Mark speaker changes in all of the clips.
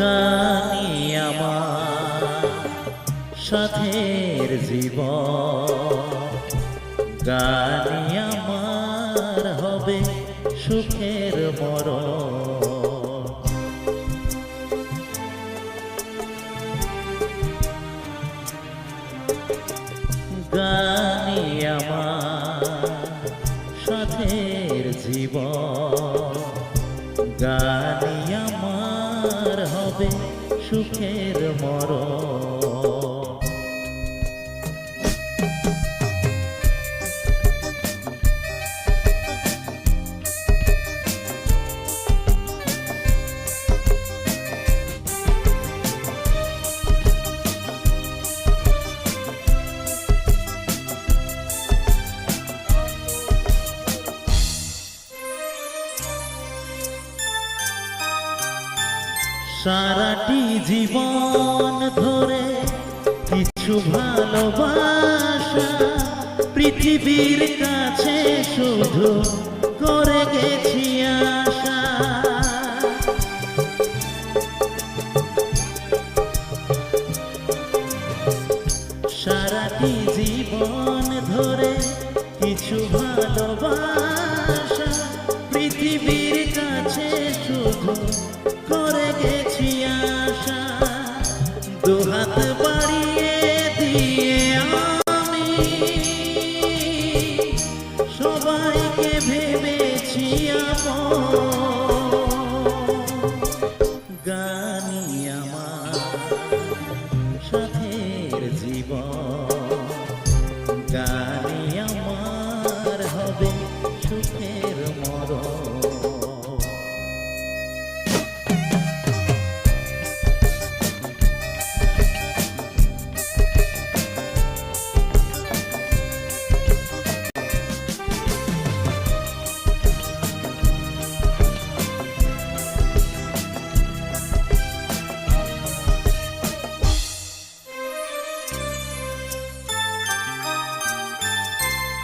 Speaker 1: গানি আমার সাথের জীবন। গানি আমার হবে সুখের মরণ। গানি আমার সাথের জীবন। গানি আমার হবে সুখের মরণ। সারাটি জীবন ধরে কিছু ভালোবাসা পৃথিবীর কাছে শুধু করে গেছি আশা। সারাটি জীবন ধরে কিছু ভালোবাসা হবে সুখের মরণ।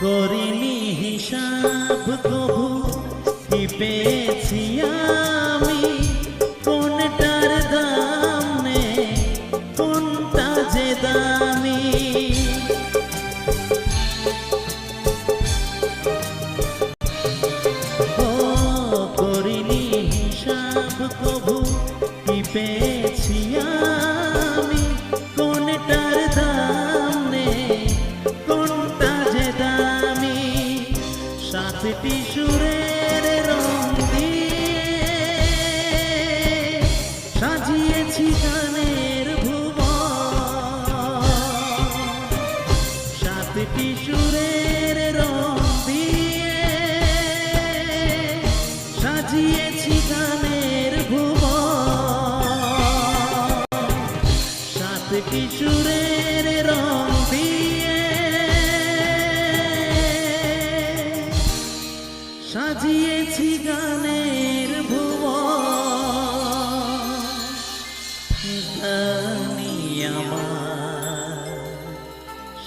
Speaker 1: করিনি হিসাব কবু কি পেয়েছি আমি। কোনটার দাম নে কোনটা যে দামি? সাতটি সুরের রং দিয়ে সাজিয়েছি গানের ভুবন। সাতটি সুরের রং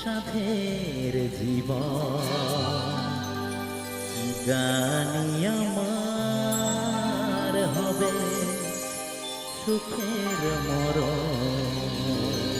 Speaker 1: সাথের জীব গানি আমার হবে সুখের মরণ।